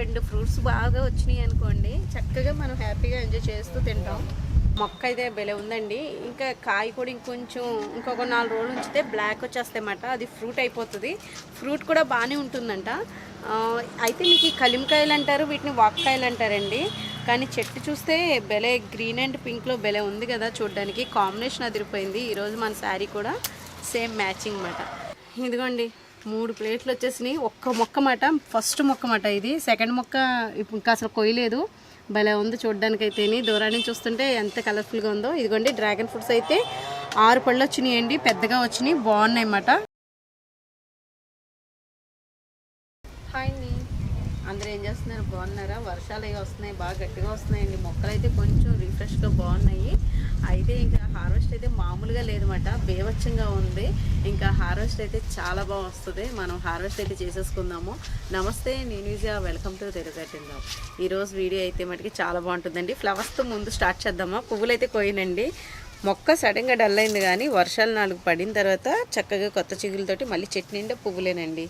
రెండు ఫ్రూట్స్ బాగా వచ్చినాయి అనుకోండి చక్కగా మనం హ్యాపీగా ఎంజాయ్ చేస్తూ తింటాం. మొక్క అయితే భలే ఉందండి. ఇంకా కాయ కూడా ఇంకొంచెం ఇంకొక నాలుగు రోజులు ఉంచితే బ్లాక్ వచ్చేస్తాయన్నమాట. అది ఫ్రూట్ అయిపోతుంది. ఫ్రూట్ కూడా బాగానే ఉంటుందంట. అయితే మీకు ఈ కలిమకాయలు అంటారు వీటిని వాక్కాయలు అంటారండి. కానీ చెట్టు చూస్తే బెలే గ్రీన్ అండ్ పింక్లో భలే ఉంది కదా చూడడానికి. కాంబినేషన్ అదిరిపోయింది. ఈరోజు మన శారీ కూడా సేమ్ మ్యాచింగ్ అన్నమాట. ఇదిగోండి మూడు ప్లేట్లు వచ్చేసినాయి. ఒక్క మొక్క మాట ఫస్ట్ మొక్క మాట ఇది. సెకండ్ మొక్క ఇప్పుడు ఇంకా అసలు కొయ్యలేదు. భలే ఉంది చూడడానికి దూరాన్ని చూస్తుంటే ఎంత కలర్ఫుల్గా ఉందో. ఇదిగోండి డ్రాగన్ ఫ్రూట్స్ అయితే ఆరు పళ్ళు వచ్చినాయండి. పెద్దగా వచ్చినాయి. బాగున్నాయి అన్నమాట హాయ్ అండి అందరూ ఏం చేస్తున్నారు బాగున్నారా? వర్షాలు అవి వస్తున్నాయి? బాగా గట్టిగా వస్తున్నాయండి. మొక్కలు అయితే కొంచెం రిఫ్రెష్గా బాగున్నాయి. అయితే ఇంకా హార్వెస్ట్ అయితే మామూలుగా లేదన్నమాట. బేవచ్చంగా ఉంది. ఇంకా హార్వెస్ట్ అయితే చాలా బాగా వస్తుంది. మనం హార్వెస్ట్ అయితే చేసేసుకుందాము. నమస్తే నేను ఈజీగా వెల్కమ్ టు తెరగట్టిందాం ఈరోజు వీడియో అయితే మటుకి చాలా బాగుంటుందండి. ఫ్లవర్స్తో ముందు స్టార్ట్ చేద్దామా? పువ్వులు అయితే కోయనండి మొక్క సడన్గా డల్ అయింది కానీ వర్షాలు నాలుగు పడిన తర్వాత చక్కగా కొత్త చిగులతోటి మళ్ళీ చెట్టు నిండా పువ్వులేనండి.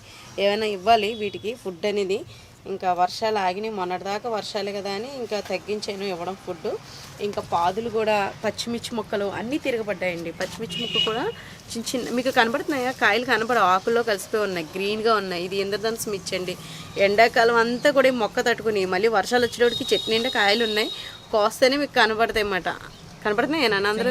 ఏమైనా ఇవ్వాలి వీటికి? ఫుడ్ అనేది ఇంకా వర్షాలు ఆగినాయి. మొన్నటిదాకా వర్షాలే కదా అని ఇంకా తగ్గించాను ఇవ్వడం ఫుడ్ ఇంకా పాదులు కూడా పచ్చిమిర్చి మొక్కలు అన్నీ తిరగబడ్డాయండి. పచ్చిమిర్చి మొక్క కూడా చిన్న చిన్న మీకు కనబడుతున్నాయా? కాయలు కనబడవు ఆకుల్లో కలిసిపోయి ఉన్నాయి. గ్రీన్గా ఉన్నాయి. ఇది ఇంద్రధనుసు మిర్చి అండి. ఎండాకాలం అంతా కూడా మొక్క తట్టుకుని మళ్ళీ వర్షాలు వచ్చేటప్పటికి చెట్టు నిండా కాయలు ఉన్నాయి. కోస్తేనే మీకు కనబడతాయి అన్నమాట కనబడుతున్నాయా నాన్న అందరూ?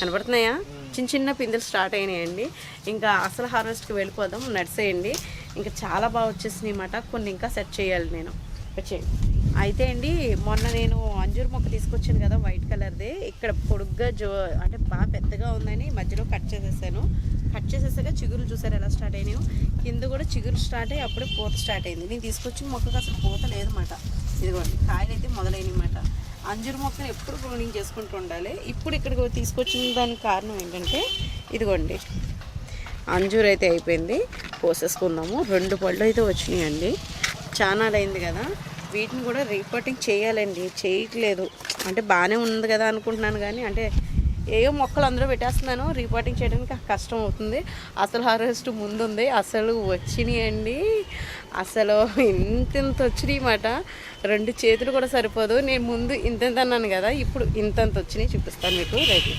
కనబడుతున్నాయా. చిన్న చిన్న పిందెలు స్టార్ట్ అయినాయండి. ఇంకా అసలు హార్వెస్ట్కి వెళ్ళిపోదాం. నడిసేయండి. ఇంకా చాలా బాగా వచ్చేసినాయి అన్నమాట. కొన్ని ఇంకా సెట్ చేయాలి నేను. వచ్చేయండి అయితే అండి మొన్న నేను అంజూరు మొక్క తీసుకొచ్చాను కదా వైట్ కలర్ది ఇక్కడ పొడుగ్గా జో అంటే బాగా పెద్దగా ఉందని మధ్యలో కట్ చేసేసాను. కట్ చేసేసాక చిగురు చూసారు ఎలా స్టార్ట్ అయినాయో? కింద కూడా చిగురు స్టార్ట్ అయ్యి అప్పుడే పూత స్టార్ట్ అయింది. నేను తీసుకొచ్చిన మొక్కకు అసలు పూత లేదన్నమాట. ఇదిగోండి కాయలు అయితే మొదలైనమాట అంజూరు మొక్కను ఎప్పుడు ప్రూనింగ్ చేసుకుంటూ ఉండాలి. ఇప్పుడు ఇక్కడికి తీసుకొచ్చిన దానికి కారణం ఏంటంటే ఇదిగోండి. అంజూర్ అయితే అయిపోయింది. కోసేసుకుందాము రెండు పళ్ళు అయితే వచ్చినాయండి. చాలా అయింది కదా. వీటిని కూడా రీపోర్టింగ్ చేయాలండి. చేయట్లేదు. అంటే బాగానే ఉంది కదా అనుకుంటున్నాను కానీ అంటే ఏయో మొక్కలు అందరూ పెట్టేస్తున్నాను. రిపోర్టింగ్ చేయడానికి కష్టం అవుతుంది. అసలు హార్వెస్ట్ ముందుంది. అసలు వచ్చినాయండి. అసలు ఇంత ఇంత వచ్చినాయి మాట రెండు చేతులు కూడా సరిపోదు. నేను ముందు ఇంతెంత అన్నాను కదా. ఇప్పుడు ఇంతంత వచ్చినాయి చూపిస్తాను మీకు. రైట్.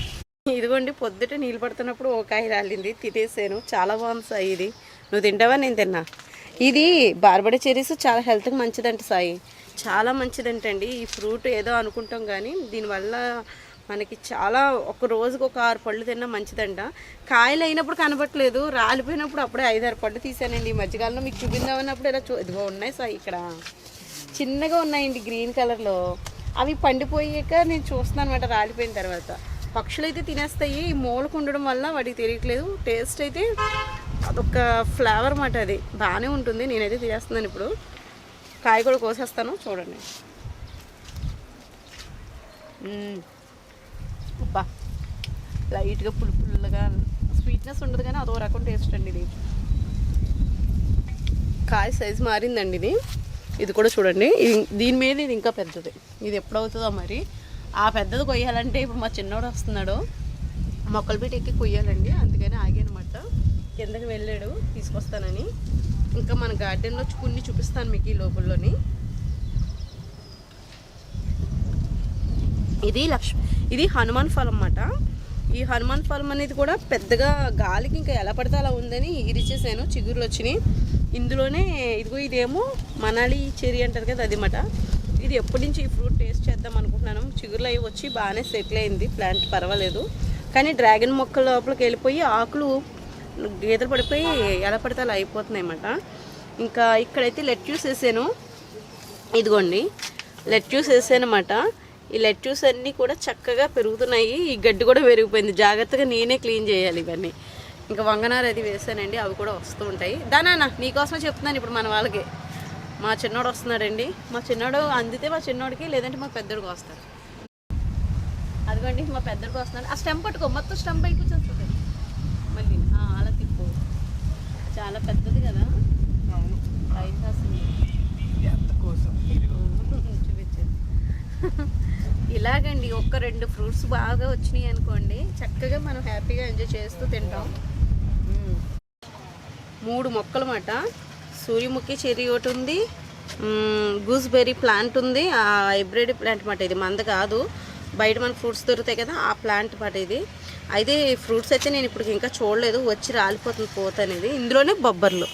ఇదిగోండి పొద్దుట నీళ్ళు పడుతున్నప్పుడు ఓ రాలింది. తినేసాను. చాలా బాగుంది సాయి ఇది. నువ్వు తింటావా? నేను తిన్నా. ఇది బార్బడి చెరీస్ చాలా హెల్త్కి మంచిదంట సాయి. చాలా మంచిదంటండి. ఈ ఫ్రూట్ ఏదో అనుకుంటాం కానీ దీనివల్ల మనకి చాలా ఒక రోజుకి ఒక ఆరు పళ్ళు తిన్నా మంచిదంట. కాయలు అయినప్పుడు కనబట్లేదు రాలిపోయినప్పుడు అప్పుడే ఐదారు పళ్ళు తీసానండి. ఈ మధ్యకాలంలో మీకు చూపిందామన్నప్పుడు ఇలా చూ ఇదిగో ఉన్నాయి సాయి ఇక్కడ. చిన్నగా ఉన్నాయండి గ్రీన్ కలర్లో. అవి పండిపోయాక నేను చూస్తున్నాను అనమాట రాలిపోయిన తర్వాత. పక్షులు అయితే తినేస్తాయి. ఈ మూలకు ఉండడం వల్ల వాటికి తెలియట్లేదు. టేస్ట్ అయితే అదొక ఫ్లేవర్ మాట అది. బాగానే ఉంటుంది. నేనైతే తినేస్తున్నాను ఇప్పుడు. కాయ కూడా కోసేస్తాను. చూడండి. అబ్బా. లైట్గా పులు పుల్లగా స్వీట్నెస్ ఉండదు కానీ అదో రకం టేస్ట్ అండి ఇది. కాయ సైజ్ మారిందండి ఇది. ఇది కూడా చూడండి. ఇది దీని మీద ఇది ఇంకా పెద్దది. ఇది ఎప్పుడవుతుందో మరి. ఆ పెద్దది కొయ్యాలంటే ఇప్పుడు మా చిన్నోడు వస్తున్నాడు. మొక్కలు పెట్టి ఎక్కి కొయ్యాలండి. అందుకని ఆగానమాట. కిందకి వెళ్ళాడు తీసుకొస్తానని. ఇంకా మన గార్డెన్లో కొన్ని చూపిస్తాను మీకు ఈ లోపల్లోని. ఇది లక్ష్ ఇది హనుమాన్ ఫలం అన్నమాట. ఈ హనుమాన్ ఫలం అనేది కూడా పెద్దగా గాలికి ఇంకా ఎలా పడితే అలా ఉందని ఇరిచేసాను. చిగురులు వచ్చినాయి. ఇందులోనే ఇదిగో ఇదేమో మనాలి చెరి అంటారు కదా అది మాట ఇది ఎప్పటి నుంచి ఈ ఫ్రూట్ టేస్ట్ చేద్దాం అనుకుంటున్నాను. చిగురులు అవి వచ్చి బాగానే సెటిల్ అయింది. ప్లాంట్ పర్వాలేదు. కానీ డ్రాగన్ మొక్కల లోపలికి వెళ్ళిపోయి ఆకులు గీతలు పడిపోయి ఎలా పడితే అలా అయిపోతున్నాయి అన్నమాట. ఇంకా ఇక్కడైతే లెట్యూస్ వేసాను. ఇదిగోండి. లెట్యూస్ వేసానమాట ఈ లెట్యూస్ అన్నీ కూడా చక్కగా పెరుగుతున్నాయి. ఈ గడ్డి కూడా పెరిగిపోయింది. జాగ్రత్తగా నేనే క్లీన్ చేయాలి ఇవన్నీ. ఇంకా వంగనారు అది వేసానండి. అవి కూడా వస్తూ ఉంటాయి. దానా నీకోసమే చెప్తున్నాను ఇప్పుడు మన వాళ్ళకి. మా చిన్నోడు వస్తున్నాడండి. మా చిన్నోడు అందితే మా చిన్నోడికి లేదంటే మా పెద్దోడికి వస్తారు. అదిగోండి మా పెద్దడికి వస్తున్నాడు. ఆ స్టెంప్ పట్టుకో మొత్తం స్టెంప్ బయటకు వచ్చేస్తుంది మళ్ళీ అలా తిప్పు. చాలా పెద్దది కదా? టైం కాస్తుంది ఇలాగండి ఒక్క రెండు ఫ్రూట్స్ బాగా వచ్చినాయి అనుకోండి చక్కగా మనం హ్యాపీగా ఎంజాయ్ చేస్తూ తింటాం. మూడు మొక్కలు మాట సూర్యముఖి చెర్రీ ఒకటి ఉంది. గూస్బెర్రీ ప్లాంట్ ఉంది. ఆ హైబ్రిడ్ ప్లాంట్ మాట ఇది. మంద కాదు. బయట మన ఫ్రూట్స్ దొరుకుతాయి కదా ఆ ప్లాంట్ మాట ఇది. అయితే ఫ్రూట్స్ అయితే నేను ఇప్పుడు ఇంకా చూడలేదు. వచ్చి రాలిపోతుంది పోత అనేది. ఇందులోనే బొబ్బర్లు.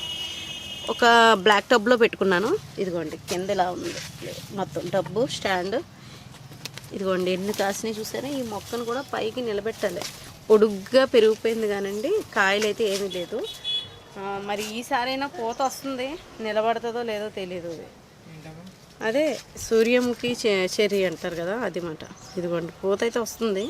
ఒక బ్లాక్ టబ్లో పెట్టుకున్నాను. ఇదిగోండి కింద ఇలా ఉంది. మొత్తం టబ్బు స్టాండ్. ఇదిగోండి ఎన్ని కాసినాయి చూసారా? ఈ మొక్కను కూడా పైకి నిలబెట్టాలి. పొడుగ్గా పెరిగిపోయింది కానండి కాయలు అయితే ఏమీ లేదు. మరి ఈసారైనా పూత వస్తుంది? నిలబడుతుందో లేదో తెలియదు అది. అదే సూర్యముఖి చె- చెర్రీ అంటారు కదా అది మాట. ఇదిగోండి పూత అయితే వస్తుంది.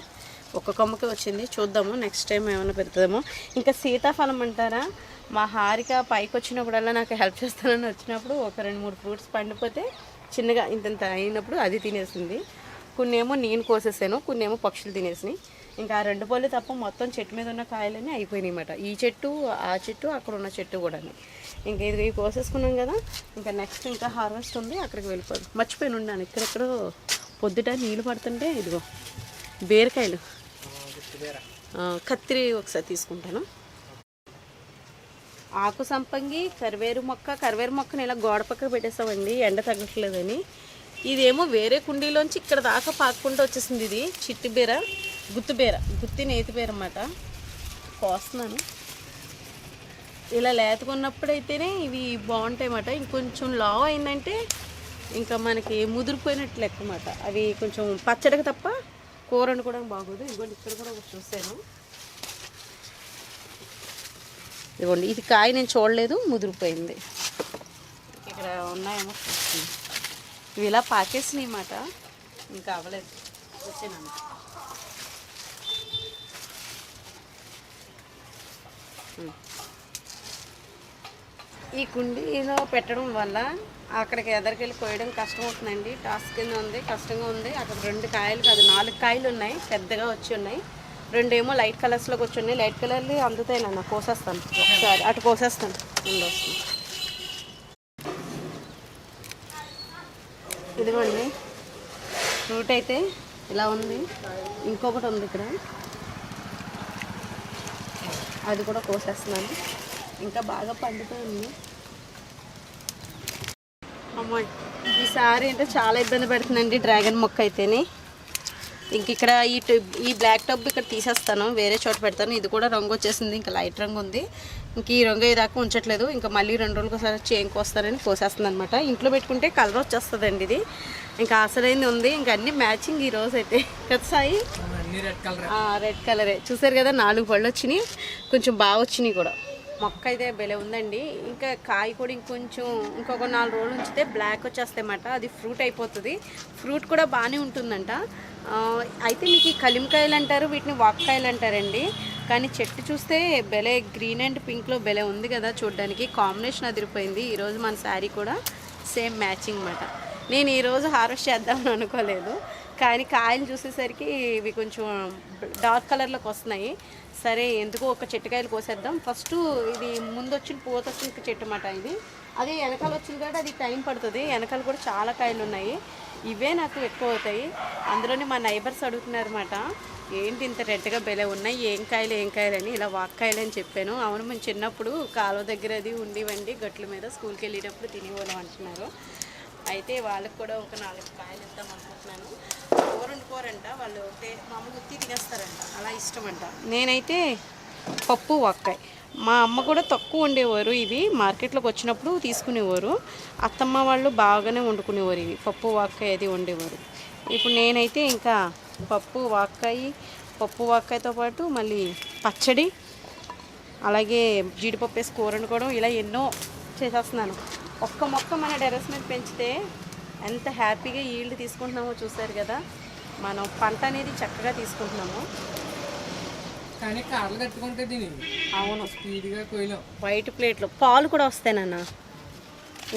ఒక కొమ్మకి వచ్చింది. చూద్దాము నెక్స్ట్ టైం ఏమైనా పెడతామో. ఇంకా సీతాఫలం అంటారా? మా హారిక పైకి వచ్చినప్పుడల్లా నాకు హెల్ప్ చేస్తానని వచ్చినప్పుడు ఒక రెండు మూడు ఫ్రూట్స్ పండిపోతే చిన్నగా ఇంతంత అయినప్పుడు అది తినేసింది. కొన్ని ఏమో నేను కోసేసాను కొన్ని ఏమో పక్షులు తినేసినాయి. ఇంకా ఆ రెండు పళ్ళు తప్ప మొత్తం చెట్టు మీద ఉన్న కాయలన్నీ అయిపోయినాయి అన్నమాట. ఈ చెట్టు ఆ చెట్టు అక్కడ ఉన్న చెట్టు కూడా ఇంకా ఇది కోసేసుకున్నాం కదా ఇంకా నెక్స్ట్ ఇంకా హార్వెస్ట్ ఉంది అక్కడికి వెళ్ళిపోదు. మర్చిపోయి ఉన్నాను ఇక్కడెక్కడ పొద్దుట నీళ్ళు పడుతుంటే ఇదిగో బీరకాయలు. కత్తిరి ఒకసారి తీసుకుంటాను. ఆకు సంపంగి కరివేరు మొక్క కరివేరు మొక్కని ఇలా గోడ పక్కన పెట్టేస్తామండి ఎండ తగ్గట్లేదని. ఇదేమో వేరే కుండీలోంచి ఇక్కడ దాకా పాక్కుంటూ వచ్చేసింది ఇది చిట్టి బీర. గుత్తి బీర గుత్తి నేతి బీర అన్నమాట. కోస్తున్నాను. ఇలా లేతకున్నప్పుడైతేనే ఇవి బాగుంటాయి అన్నమాట ఇంకొంచెం లావ్ అయిందంటే ఇంకా మనకి ముదిరిపోయినట్లు లెక్క అన్నమాట అవి కొంచెం పచ్చడికి తప్ప కూర వండుకోవడానికి బాగోదు. ఇదిగోండి ఇక్కడ కూడా ఒకటి చూసాను ఇదిగోండి ఇది కాయ నేను చూడలేదు ముదిరిపోయింది. ఇక్కడ ఉన్నాయేమో ఇవి ఇలా పాకేసినాయి అన్నమాట ఇంకా అవ్వలేదు. వచ్చాను ఈ కుండీలో పెట్టడం వల్ల అక్కడికి ఎదరికెళ్ళి కోయడం కష్టం అవుతుందండి టాస్క్ కింద ఉంది కష్టంగా ఉంది. అక్కడ రెండు కాయలు కాదు నాలుగు కాయలు ఉన్నాయి పెద్దగా వచ్చి ఉన్నాయి. రెండేమో లైట్ కలర్స్లోకి వచ్చి ఉన్నాయి. లైట్ కలర్లు అందుతాయి నాన్న కోసేస్తాను. ఒకసారి అటు కోసేస్తాను. ముందు వస్తాను ఇదిగోండి. ఫ్రూట్ అయితే ఇలా ఉంది. ఇంకొకటి ఉంది ఇక్కడ. అది కూడా కోసేస్తున్నాను. ఇంకా బాగా పండుతుంది. అమ్మ అమ్మాయి ఈసారి అంటే చాలా ఇబ్బంది పెడుతుందండి డ్రాగన్ మొక్క అయితేనే. ఇంక ఇక్కడ ఈ టబ్ ఈ బ్లాక్ టబ్ ఇక్కడ తీసేస్తాను. వేరే చోట పెడతాను. ఇది కూడా రంగు వచ్చేసింది. ఇంకా లైట్ రంగు ఉంది. ఇంక ఈ రంగు అయ్యేదాకా ఉంచట్లేదు. ఇంకా మళ్ళీ రెండు రోజులకు ఒకసారి చేయం కోస్తానని కోసేస్తుంది అనమాట ఇంట్లో పెట్టుకుంటే కలర్ వచ్చేస్తుందండి ఇది. ఇంకా అసలైంది ఉంది. ఇంకా అన్ని మ్యాచింగ్ ఈ రోజు అయితే. కదా సాయి? రెడ్ కలర్ రెడ్ కలరే చూసారు కదా నాలుగు పళ్ళు వచ్చినాయి. కొంచెం బాగా వచ్చినాయి కూడా. మొక్క అయితే భలే ఉందండి. ఇంకా కాయ కూడా ఇంకొంచెం ఇంకొక నాలుగు రోజులు ఉంచితే బ్లాక్ వచ్చేస్తాయన్నమాట అది ఫ్రూట్ అయిపోతుంది. ఫ్రూట్ కూడా బాగానే ఉంటుందంట. అయితే మీకు ఈ కలిమకాయలు అంటారు వీటిని వాక్కాయలు అంటారండి కానీ చెట్టు చూస్తే బెలే గ్రీన్ అండ్ పింక్లో బెలే ఉంది కదా చూడడానికి. కాంబినేషన్ అదిరిపోయింది. ఈరోజు మన శారీ కూడా సేమ్ మ్యాచింగ్ అనమాట నేను ఈరోజు హార్వెస్ట్ చేద్దామని అనుకోలేదు. కానీ కాయలు చూసేసరికి ఇవి కొంచెం డార్క్ కలర్లోకి వస్తున్నాయి. సరే ఎందుకో ఒక చెట్టుకాయలు కోసేద్దాం. ఫస్ట్ ఇది ముందు వచ్చిన పూత వచ్చిన చెట్టు అన్నమాట ఇది. అదే వెనకాల వచ్చింది కాబట్టి అది టైం పడుతుంది. వెనకాల కూడా చాలా కాయలు ఉన్నాయి ఇవే నాకు ఎక్కువ అవుతాయి అందులోనే మా నైబర్స్ అడుగుతున్నారన్నమాట ఏంటి ఇంత రెడ్గా బెలే ఉన్నాయి ఏం కాయలు ఏం కాయలు అని ఇలా వాక్కాయలు అని చెప్పాను. అవును మేము చిన్నప్పుడు కాలువ దగ్గర అది ఉండివండి గట్ల మీద స్కూల్కి వెళ్ళేటప్పుడు తినేవాళ్ళం అంటున్నారు. అయితే వాళ్ళకి కూడా ఒక నాలుగు కాయలు ఇద్దాం అనుకుంటున్నాను. కూర వండుకోరంట వాళ్ళు మామూలు మామూలుగా ఉత్తి తినేస్తారంట. అలా ఇష్టం అంట నేనైతే పప్పు వక్కాయ. మా అమ్మ కూడా తక్కువ వండేవారు ఇవి. మార్కెట్లోకి వచ్చినప్పుడు తీసుకునేవారు. అత్తమ్మ వాళ్ళు బాగానే వండుకునేవారు ఇవి. పప్పు వాక్కాయ అది వండేవారు. ఇప్పుడు నేనైతే ఇంకా పప్పు వాక్కాయ పప్పు వాక్కాయతో పాటు మళ్ళీ పచ్చడి అలాగే జీడిపప్పు వేసి కూర వండుకోవడం ఇలా ఎన్నో చేసేస్తున్నాను. ఒక్క మొక్క మన టెరస్ మీద పెంచితే ఎంత హ్యాపీగా ఈల్డ్ తీసుకుంటున్నామో చూసారు కదా. మనం పంట అనేది చక్కగా తీసుకుంటున్నాము. కానీ కాడలు కట్టుకుంటే దీని అవును. స్పీడ్గా వైట్ ప్లేట్లో పాలు కూడా వస్తాయనన్న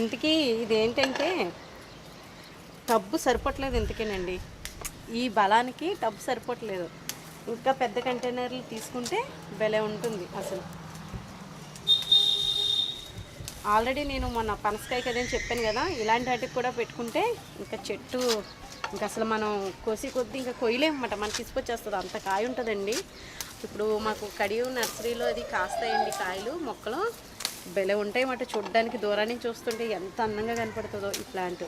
ఇంతకీ ఇది ఏంటంటే టబ్బు సరిపోవట్లేదు ఇంతకేనండి. ఈ బలానికి టబ్బు సరిపోవట్లేదు ఇంకా పెద్ద కంటైనర్లు తీసుకుంటే భలే ఉంటుంది అసలు. ఆల్రెడీ నేను మొన్న పనసకాయ కదని చెప్పాను కదా ఇలాంటి వాటికి కూడా పెట్టుకుంటే ఇంకా చెట్టు ఇంకా అసలు మనం కోసి కొద్ది ఇంకా కొయ్యలేమన్నమాట. మనకి తీసుకొచ్చేస్తుంది. అంత కాయ ఉంటుందండి. ఇప్పుడు మాకు కడియం నర్సరీలో అది కాస్తాయండి కాయలు మొక్కలు. భలే ఉంటాయి మాట చూడడానికి. దూరాన్ని చూస్తుంటే ఎంత అందంగా కనపడుతుందో ఈ ప్లాంట్.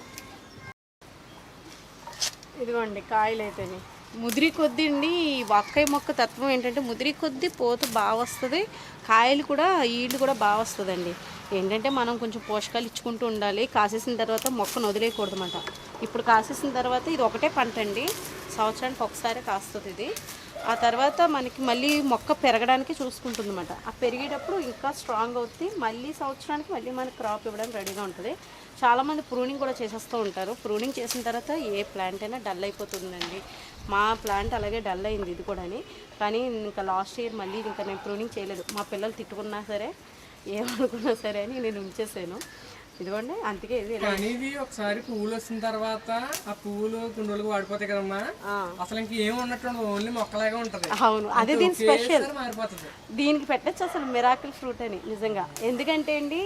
ఇదిగోండి కాయలు అయితేనే ముదిరి కొద్ది అండి ఈ వక్కాయ మొక్క తత్వం ఏంటంటే ముదిరి కొద్ది పోత బాగా వస్తుంది. కాయలు కూడా ఈళ్ళు కూడా బాగా వస్తుందండి. ఏంటంటే మనం కొంచెం పోషకాలు ఇచ్చుకుంటూ ఉండాలి. కాసేసిన తర్వాత మొక్కను వదిలేయకూడదు ఇప్పుడు కాసేసిన తర్వాత ఇది ఒకటే పంట అండి. సంవత్సరానికి ఒకసారి కాస్తుంది ఇది. ఆ తర్వాత మనకి మళ్ళీ మొక్క పెరగడానికి చూసుకుంటుంది అనమాట ఆ పెరిగేటప్పుడు ఇంకా స్ట్రాంగ్ అవుతుంది మళ్ళీ సంవత్సరానికి మళ్ళీ మనకి క్రాప్ ఇవ్వడానికి రెడీగా ఉంటుంది. చాలామంది ప్రూనింగ్ కూడా చేసేస్తూ ఉంటారు. ప్రూనింగ్ చేసిన తర్వాత ఏ ప్లాంట్ అయినా డల్ అయిపోతుందండి. మా ప్లాంట్ అలాగే డల్ అయింది ఇది కూడా కానీ ఇంకా లాస్ట్ ఇయర్ మళ్ళీ ఇంకా నేను ప్రూనింగ్ చేయలేదు. మా పిల్లలు తిట్టుకున్నా సరే ఏమనుకున్నా సరే అని నేను ఉంచేసాను. ఇదిగోండి అందుకే ఇది కానీ ఇవి ఒకసారి పువ్వులు వచ్చిన తర్వాత ఆ పువ్వులు రోజులకు వాడిపోతాయి కదమ్మా. అసలు ఇంక ఉన్నట్టు ఓన్లీ మొక్కలాగా ఉంటది. అవును అదే దీని స్పెషల్. దీనికి పెట్టచ్చు అసలు మిరాకిల్ ఫ్రూట్ అని నిజంగా. ఎందుకంటే అండి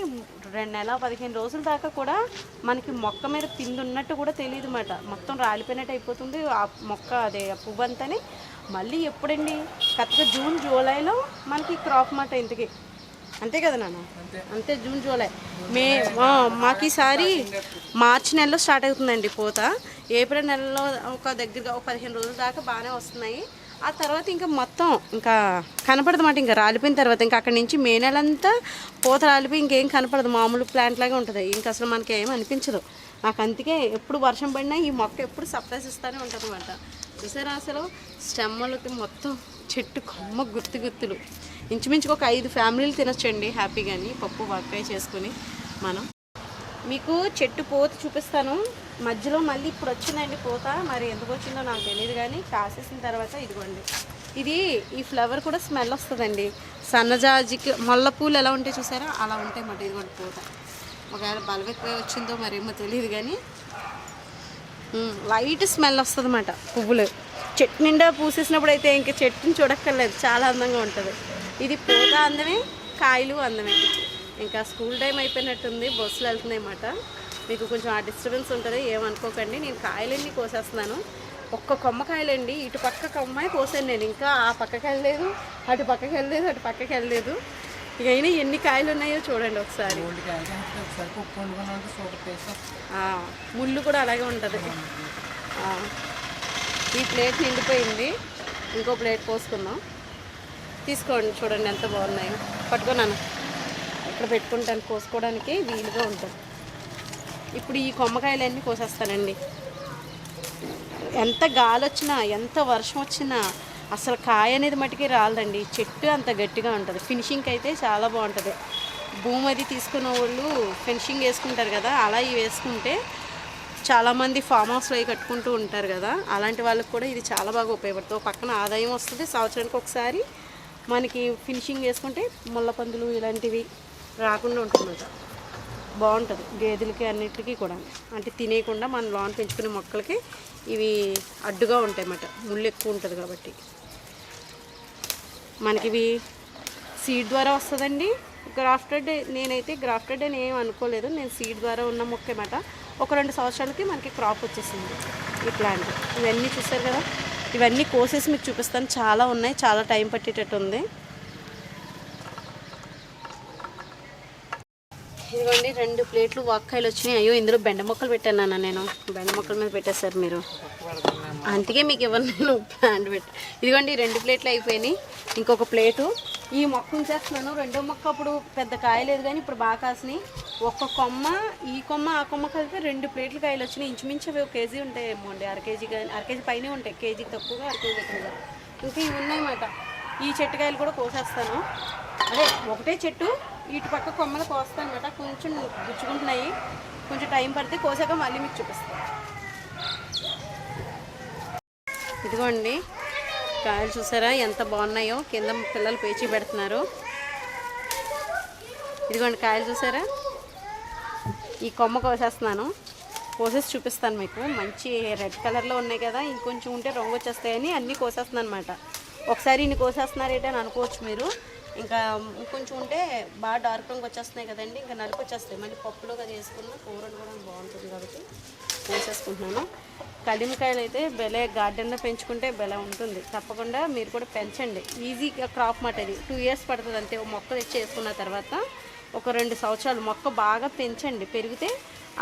రెండు నెల పదిహేను రోజుల దాకా కూడా మనకి మొక్క మీద పిండి ఉన్నట్టు కూడా తెలియదు అన్నమాట మొత్తం రాలిపోయినట్టు అయిపోతుంది ఆ మొక్క అదే పువ్వు అంతని మళ్ళీ ఎప్పుడండి? కరెక్ట్గా జూన్ జూలైలో మనకి క్రాప్ మాట ఇంతకి. అంతే కదా నాన్న? అంతే. June July. మే మాకు ఈసారి మార్చి నెలలో స్టార్ట్ అవుతుందండి పూత ఏప్రిల్ నెలలో ఒక దగ్గరగా ఒక పదిహేను రోజుల దాకా బాగానే వస్తున్నాయి. ఆ తర్వాత ఇంకా మొత్తం ఇంకా కనపడదు మాట ఇంకా రాలిపోయిన తర్వాత. ఇంకా అక్కడి నుంచి మే నెలంతా పూత రాలిపోయి ఇంకేం కనపడదు మామూలు ప్లాంట్ లాగా ఉంటుంది. ఇంకా అసలు మనకి ఏం అనిపించదు. నాకు అందుకే ఎప్పుడు వర్షం పడినా ఈ మొక్క ఎప్పుడు సర్ప్రైజ్ ఇస్తూనే ఉంటుంది చూసారా అసలు? స్టెమ్మలకి మొత్తం చెట్టు కొమ్మ గుర్తు గుర్తులు ఇంచుమించుకు ఒక ఐదు ఫ్యామిలీలు తినొచ్చండి హ్యాపీగాని పప్పు వక్కాయ చేసుకుని మనం. మీకు చెట్టు పోత చూపిస్తాను. మధ్యలో మళ్ళీ ఇప్పుడు వచ్చిందండి పోత. మరి ఎందుకు వచ్చిందో నాకు తెలియదు కానీ కాసేసిన తర్వాత ఇదిగోండి. ఇది ఈ ఫ్లవర్ కూడా స్మెల్ వస్తుందండి. సన్నజాజికి మొల్ల పూలు ఎలా ఉంటాయి చూసారా? అలా ఉంటాయి మాట ఇదిగోండి పోత. ఒకవేళ బలవెక్కువ వచ్చిందో మరేమో తెలియదు కానీ లైట్ స్మెల్ వస్తుంది అన్నమాట పువ్వులు. చెట్టు నిండా పూసేసినప్పుడు అయితే ఇంకా చెట్టుని చూడక్కర్లేదు. చాలా అందంగా ఉంటుంది. ఇది పూత అందమే కాయలు అందమే. ఇంకా స్కూల్ టైం అయిపోయినట్టుంది బస్సులు వెళ్తున్నాయి అన్నమాట. మీకు కొంచెం ఆ డిస్టర్బెన్స్ ఉంటుంది ఏమనుకోకండి. నేను కాయలన్నీ కోసేస్తున్నాను. ఒక్క కొమ్మకాయలండి ఇటు పక్క కొమ్మాయి కోసాను నేను. ఇంకా ఆ పక్కకి వెళ్ళలేదు అటు పక్కకి వెళ్ళలేదు అటు పక్కకి వెళ్ళలేదు. ఇక అయినా ఎన్ని కాయలు ఉన్నాయో చూడండి ఒకసారి ముళ్ళు కూడా అలాగే ఉంటుంది. ఈ ప్లేట్ నిండిపోయింది. ఇంకో ప్లేట్ పోసుకుందాం. తీసుకోండి చూడండి ఎంత బాగున్నాయో. పట్టుకున్నాను. ఇక్కడ పెట్టుకుంటాను కోసుకోవడానికి వీలుగా ఉంటుంది. ఇప్పుడు ఈ కొమ్మకాయలన్నీ కోసేస్తానండి. ఎంత గాలి వచ్చినా ఎంత వర్షం వచ్చినా అసలు కాయ అనేది మటుకి రాలదండి చెట్టు అంత గట్టిగా ఉంటుంది. ఫినిషింగ్ అయితే చాలా బాగుంటుంది. భూమి అది తీసుకున్న వాళ్ళు ఫినిషింగ్ వేసుకుంటారు కదా అలా ఇవి వేసుకుంటే చాలామంది ఫామ్ హౌస్లో అవి కట్టుకుంటూ ఉంటారు కదా అలాంటి వాళ్ళకి కూడా ఇది చాలా బాగా ఉపయోగపడుతుంది. పక్కన ఆదాయం వస్తుంది. సంవత్సరానికి ఒకసారి మనకి ఫినిషింగ్ వేసుకుంటే ముళ్ళ పందులు ఇలాంటివి రాకుండా ఉంటుందన్నమాట బాగుంటుంది. గేదెలకి అన్నిటికీ కూడా. అంటే తినేయకుండా మన లోన్ పెంచుకునే మొక్కలకి ఇవి అడ్డుగా ఉంటాయి అన్నమాట ముళ్ళు ఎక్కువ ఉంటుంది కాబట్టి. మనకి ఇవి సీడ్ ద్వారా వస్తుందండి. గ్రాఫ్టెడ్ నేనైతే గ్రాఫ్టెడ్ అని ఏం అనుకోలేదు. నేను సీడ్ ద్వారా ఉన్న మొక్క మాట. ఒక రెండు సంవత్సరాలకి మనకి క్రాప్ వచ్చేసింది ఈ ప్లాంట్. ఇవన్నీ చూస్తారు కదా? ఇవన్నీ కోసేసి మీకు చూపిస్తాను. చాలా ఉన్నాయి. చాలా టైం పట్టేటట్టు ఉంది ఇదిగోండి రెండు ప్లేట్లు వాక్కాయలు వచ్చినాయి. అయ్యో ఇందులో బెండ మొక్కలు పెట్టాను నేను. బెండ మొక్కల మీద పెట్టేశారు మీరు. అందుకే మీకు ఇవ్వను నేను ప్లాంట్ పెట్టి ఇదిగోండి రెండు ప్లేట్లు అయిపోయినాయి. ఇంకొక ప్లేటు. ఈ మొక్క ఉంచేస్తున్నాను. రెండో మొక్క అప్పుడు పెద్ద కాయ లేదు కానీ ఇప్పుడు బాగా కాసినాయి. ఒక్క కొమ్మ ఈ కొమ్మ ఆ కొమ్మ కలిపి రెండు ప్లేట్లు కాయలు వచ్చినాయి. ఇంచుమించు అవి ఒక కేజీ ఉంటాయి ఏమో అండి. అర కేజీ కానీ అర కేజీ పైనే ఉంటాయి. కేజీ తక్కువగా అర కేజీ ఎక్కువగా. ఇంకా ఇవి ఉన్నాయన్నమాట. ఈ చెట్టుకాయలు కూడా కోసేస్తాను. అదే ఒకటే చెట్టు ఇటు పక్క కొమ్మలు కోస్తాను అనమాట కొంచెం గుచ్చుకుంటున్నాయి. కొంచెం టైం పడితే కోసాక మళ్ళీ మీకు చూపిస్తాను. ఇదిగోండి కాయలు చూసారా? ఎంత బాగున్నాయో. కింద పిల్లలు పేచి పెడుతున్నారు. ఇదిగోండి కాయలు చూసారా? ఈ కొమ్మ కోసేస్తున్నాను. కోసేసి చూపిస్తాను మీకు. మంచి రెడ్ కలర్లో ఉన్నాయి కదా ఇంకొంచెం ఉంటే రంగు వచ్చేస్తాయని అన్నీ కోసేస్తున్నాను అనమాట ఒకసారి ఇన్ని కోసేస్తున్నారేంటి అనుకోవచ్చు మీరు. ఇంకా ఇంకొంచెం ఉంటే బాగా డార్క్ రంగు వచ్చేస్తున్నాయి కదండి ఇంకా నలుపు వచ్చేస్తాయి. మళ్ళీ పప్పులోగా చేసుకున్న కూరలు కూడా బాగుంటుంది కాబట్టి వేసేసుకుంటున్నాను. కలిమికాయలు అయితే బెలే గార్డెన్లో పెంచుకుంటే బెల ఉంటుంది. తప్పకుండా మీరు కూడా పెంచండి. ఈజీగా క్రాప్ మాట ఇది టూ ఇయర్స్ పడుతుంది అంతే. ఓ మొక్క తెచ్చి వేసుకున్న తర్వాత ఒక రెండు సంవత్సరాలు మొక్క బాగా పెంచండి. పెరిగితే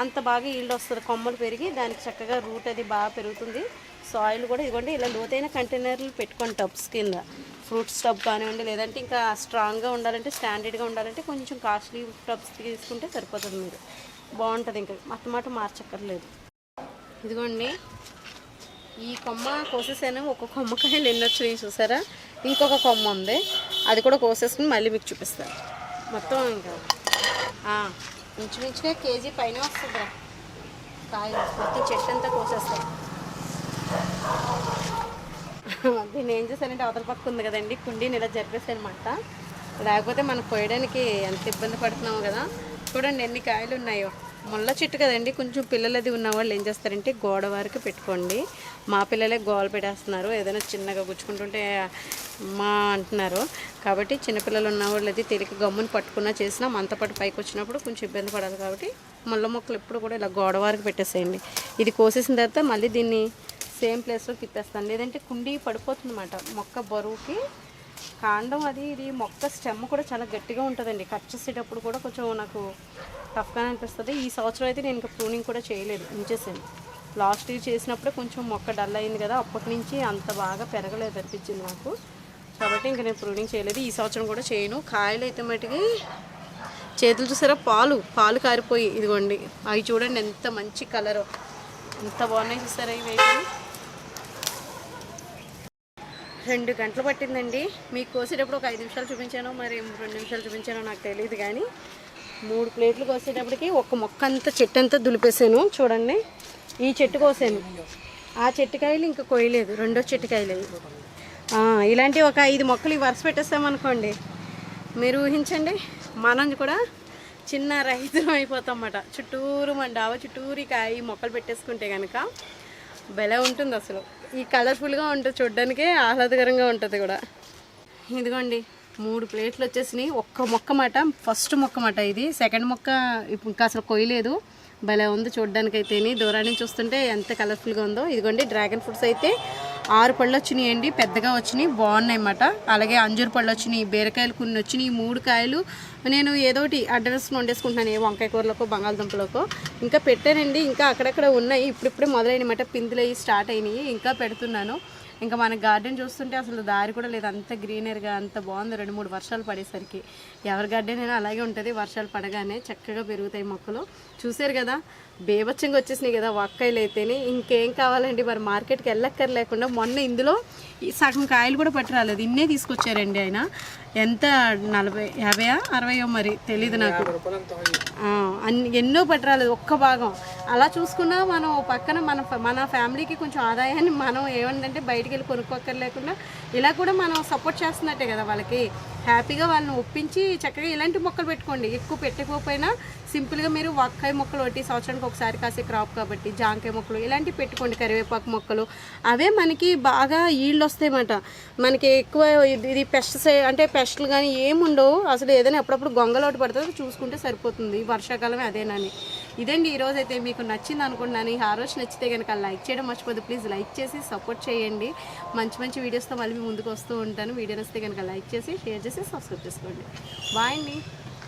అంత బాగా ఈల్డ్ వస్తుంది. కొమ్మలు పెరిగి దానికి చక్కగా రూట్ అది బాగా పెరుగుతుంది. సాయిల్ కూడా ఇదిగోండి ఇలా లోతైన కంటైనర్లు పెట్టుకోండి టబ్స్ కింద ఫ్రూట్స్ టబ్ కానివ్వండి లేదంటే ఇంకా స్ట్రాంగ్గా ఉండాలంటే స్టాండర్డ్గా ఉండాలంటే కొంచెం కాస్ట్లీ టబ్స్ తీసుకుంటే సరిపోతుంది మీరు. బాగుంటుంది ఇంకా. మత మాట మార్చక్కర్లేదు. ఇదిగోండి. ఈ కొమ్మ కోసేసాను. ఒక కొమ్మకాయలు ఎన్ని వచ్చినాయి చూసారా? ఇంకొక కొమ్మ ఉంది. అది కూడా కోసేసుకుని మళ్ళీ మీకు చూపిస్తాను. మొత్తం ఇంకా. ఇంచుమించుగా కేజీ పైన వస్తుందిరా. కాయలు. మొత్తం చెట్టు అంతా కోసేస్తాను దీన్ని ఏం చేశానంటే అవతల పక్క ఉంది కదండి కుండీని ఇలా జరిపేసాను అనమాట లేకపోతే మనం కోయడానికి ఎంత ఇబ్బంది పడుతున్నాము కదా. చూడండి ఎన్ని కాయలు ఉన్నాయో. ముళ్ళ చెట్టు కదండి కొంచెం పిల్లలది ఉన్న వాళ్ళు ఏం చేస్తారంటే గోడ వరకు పెట్టుకోండి. మా పిల్లలే గోల పెట్టేస్తున్నారు ఏదైనా చిన్నగా గుచ్చుకుంటుంటే మా అంటున్నారు. కాబట్టి చిన్నపిల్లలు ఉన్న వాళ్ళు అది తెలియక గమ్ముని పట్టుకున్నా చేసినా మంతపాటు పైకి వచ్చినప్పుడు కొంచెం ఇబ్బంది పడాలి కాబట్టి ముళ్ళ మొక్కలు ఎప్పుడు కూడా ఇలా గోడ వరకు పెట్టేసేయండి. ఇది కోసేసిన తర్వాత మళ్ళీ దీన్ని సేమ్ ప్లేస్లో తిప్పేస్తాను. లేదంటే కుండీ పడిపోతుందన్నమాట. మొక్క బరువుకి. కాండం అది ఇది మొక్క స్టెమ్ కూడా చాలా గట్టిగా ఉంటుందండి. కట్ చేసేటప్పుడు కూడా కొంచెం నాకు టఫ్గా అనిపిస్తుంది. ఈ సంవత్సరం అయితే నేను ఇంకా ప్రూనింగ్ కూడా చేయలేదు ఉంచేసాను. లాస్ట్ ఇయర్ చేసినప్పుడే కొంచెం మొక్క డల్ అయింది కదా అప్పటి నుంచి అంత బాగా పెరగలేదు అనిపించింది నాకు. కాబట్టి ఇంకా నేను ప్రూనింగ్ చేయలేదు. ఈ సంవత్సరం కూడా చేయను. కాయలు అయితే మటుకి చేతులు చూసారా? పాలు పాలు కారిపోయి. ఇదిగోండి. అవి చూడండి ఎంత మంచి కలర్ ఎంత బాగున్నాయి చూసారా ఇవి అయితే? రెండు గంటలు పట్టిందండి. మీకు కోసేటప్పుడు ఒక ఐదు నిమిషాలు చూపించాను మరి రెండు నిమిషాలు చూపించానో నాకు తెలియదు కానీ మూడు ప్లేట్లు కోసేటప్పటికి ఒక మొక్క అంతా చెట్టు అంతా దులిపేసాను. చూడండి ఈ చెట్టు కోసాను. ఆ చెట్టుకాయలు ఇంకా కోయలేదు రెండో చెట్టుకాయలు. ఇలాంటి ఒక ఐదు మొక్కలు ఈ వరుస పెట్టేస్తామనుకోండి మీరు ఊహించండి మనం కూడా చిన్న రైతులు అయిపోతాం అన్నమాట. చుట్టూరు మన డాబా చుట్టూరు ఇక ఈ మొక్కలు పెట్టేసుకుంటే కనుక భలే ఉంటుంది అసలు. ఈ కలర్ఫుల్గా ఉంటుంది చూడడానికే ఆహ్లాదకరంగా ఉంటుంది కూడా. ఇదిగోండి మూడు ప్లేట్లు వచ్చేసినాయి. ఒక్క మొక్క మాట ఫస్ట్ మొక్క మాట ఇది. సెకండ్ మొక్క ఇప్పుడు ఇంకా అసలు కొయ్యలేదు. భలే ఉంది చూడ్డానికి అయితే దూరం చూస్తుంటే ఎంత కలర్ఫుల్గా ఉందో. ఇదిగోండి డ్రాగన్ ఫ్రూట్స్ అయితే ఆరు పళ్ళు వచ్చినాయండి. పెద్దగా వచ్చినాయి బాగున్నాయి అన్నమాట. అలాగే అంజూరు పళ్ళు వచ్చినాయి బీరకాయలు కొన్ని వచ్చినాయి మూడు కాయలు నేను ఏదోటి అడ్రస్ వండేసుకుంటున్నాను ఏ వంకాయ కూరలకు బంగాళదుంపలకు. ఇంకా పెట్టానండి ఇంకా అక్కడక్కడ ఉన్నాయి. ఇప్పుడిప్పుడే మొదలైనమాట పిందులు అయ్యి స్టార్ట్ అయినాయి ఇంకా పెడుతున్నాను. ఇంకా మన గార్డెన్ చూస్తుంటే అసలు దారి కూడా లేదు. అంత గ్రీనరీగా అంత బాగుంది. రెండు మూడు వర్షాలు పడేసరికి ఎవరి గార్డెన్ అయినా అలాగే ఉంటుంది. వర్షాలు పడగానే చక్కగా పెరుగుతాయి మొక్కలు. చూసారు కదా బేబచ్చంగా వచ్చేసినాయి కదా వక్కలు అయితేనే. ఇంకేం కావాలండి? మరి మార్కెట్కి వెళ్ళక్కర్లేకుండా మొన్న ఇందులో ఈ సగం కాయలు కూడా పట్టి రాలేదు. ఇన్నే తీసుకొచ్చారండి ఆయన. ఎంత? నలభై యాభైయా? అరవయో మరి? తెలీదు నాకు. అన్ని ఎన్నో పట్టరాలేదు ఒక్క భాగం. అలా చూసుకున్నా మనం పక్కన మన మన ఫ్యామిలీకి కొంచెం ఆదాయాన్ని మనం ఏమంటే బయటికి వెళ్ళి కొనుక్కోక్కర్ లేకుండా ఇలా కూడా మనం సపోర్ట్ చేస్తున్నట్టే కదా వాళ్ళకి. హ్యాపీగా వాళ్ళని ఒప్పించి చక్కగా ఇలాంటి మొక్కలు పెట్టుకోండి. ఎక్కువ పెట్టకపోయినా సింపుల్గా మీరు వక్కాయ మొక్కలు ఒకటి సంవత్సరానికి ఒకసారి కాసే క్రాప్ కాబట్టి జాంకాయ మొక్కలు ఇలాంటివి పెట్టుకోండి. కరివేపాకు మొక్కలు. అవే మనకి బాగా ఈళ్ళు వస్తాయన్నమాట మనకి ఎక్కువ ఇది- పెస్ట్ అంటే పెస్ట్లు కానీ ఏముండవు. అసలు ఏదైనా అప్పుడప్పుడు గొంగలోటి పడుతుంది చూసుకుంటే సరిపోతుంది. వర్షాకాలం అదేనని. ఇదండి ఈరోజు అయితే మీకు నచ్చింది అనుకుంటున్నాను. ఈ హారోస్ నచ్చితే కనుక లైక్ చేయడం మర్చిపోదు ప్లీజ్ లైక్ చేసి సపోర్ట్ చేయండి. మంచి మంచి వీడియోస్తో మళ్ళీ ముందుకు వస్తూ ఉంటాను. వీడియో నచ్చితే కనుక లైక్ చేసి షేర్ చేసి సబ్స్క్రైబ్ చేసుకోండి. బాయ్ అండి.